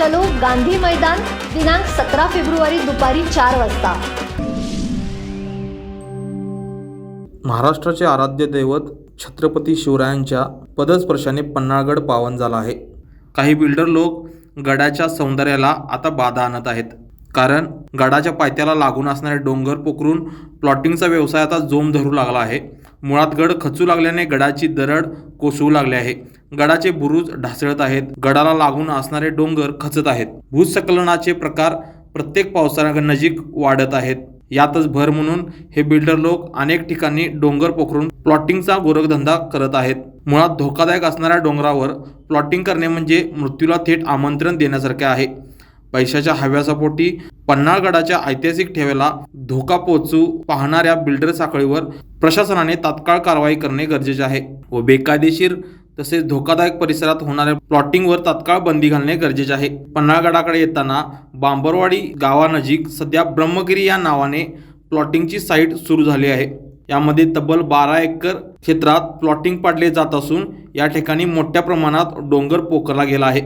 चलो गांधी मैदान दिनांक सतरा फेब्रुवारी दुपारी चार वाजता. महाराष्ट्राचे आराध्य दैवत छत्रपती शिवरायांच्या पदस्पर्शाने पन्हाळगड पावन झाला आहे. काही बिल्डर लोक गडाच्या सौंदर्याला आता बाधा आणत आहेत. कारण गडाच्या पायथ्याला लागून असणारे डोंगर पोखरून प्लॉटिंगचा व्यवसाय आता जोम धरू लागला आहे. मुळात गड खचू लागल्याने गडाची दरड कोसळू लागली आहे. गडाचे बुरुज ढासळत आहेत. गडाला लागून असणारे डोंगर खचत आहेत. भूस्खलनाचे प्रकार प्रत्येक पावसाळ्या नजीक वाढत आहेत. यातच भर म्हणून हे बिल्डर लोक अनेक ठिकाणी डोंगर पोखरून प्लॉटिंगचा गोरखधंदा करत आहेत. मुळात धोकादायक असणाऱ्या डोंगरावर प्लॉटिंग करणे म्हणजे मृत्यूला थेट आमंत्रण देण्यासारखे आहे. पैशाच्या हव्यासापोटी पन्हाळगडाच्या ऐतिहासिक ठेव्याला धोका पोहोचू पाहणाऱ्या बिल्डर साखळीवर प्रशासनाने तात्काळ कारवाई करणे गरजेचे आहे. व बेकायदेशीर तसेच धोकादायक परिसरात होणाऱ्या प्लॉटिंगवर तात्काळ बंदी घालणे गरजेचे आहे. पन्हाळगडाकडे येताना बांबरवाडी गावानजीक सध्या ब्रह्मगिरी या नावाने प्लॉटिंगची साईट सुरू झाली आहे. यामध्ये तब्बल बारा एकर क्षेत्रात प्लॉटिंग पाडले जात असून या ठिकाणी मोठ्या प्रमाणात डोंगर पोखरला गेला आहे.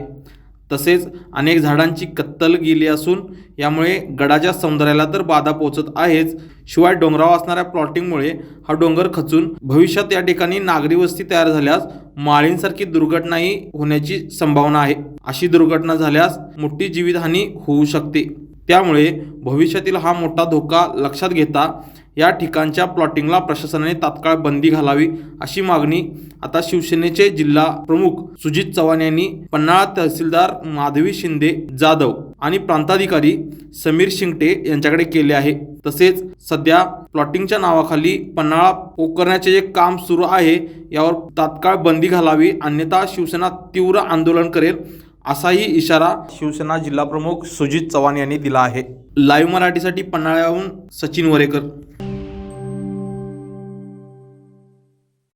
तसेच अनेक झाडांची कत्तल गेली असून यामुळे गडाच्या सौंदर्याला तर बाधा पोहोचत आहेच. शिवाय डोंगरावर असणाऱ्या प्लॉटिंगमुळे हा डोंगर खचून भविष्यात या ठिकाणी नागरी वस्ती तयार झाल्यास माळींसारखी दुर्घटनाही होण्याची संभावना आहे. अशी दुर्घटना झाल्यास मोठी जीवितहानी होऊ शकते. त्यामुळे भविष्यातील हा मोठा धोका लक्षात घेता या ठिकाणच्या प्लॉटिंगला प्रशासनाने तात्काळ बंदी घालावी अशी मागणी आता शिवसेनेचे जिल्हा प्रमुख सुजित चव्हाण यांनी पन्हाळा तहसीलदार माधवी शिंदे जाधव आणि प्रांताधिकारी समीर शिंगटे यांच्याकडे केले आहे. तसेच सध्या प्लॉटिंगच्या नावाखाली पन्हाळा पोखरण्याचे जे काम सुरू आहे यावर तात्काळ बंदी घालावी अन्यथा शिवसेना तीव्र आंदोलन करेल असाही इशारा शिवसेना जिल्हाप्रमुख सुजित चव्हाण यांनी दिला आहे. लाईव्ह मराठीसाठी पन्हाळ्याहून सचिन वरेकर.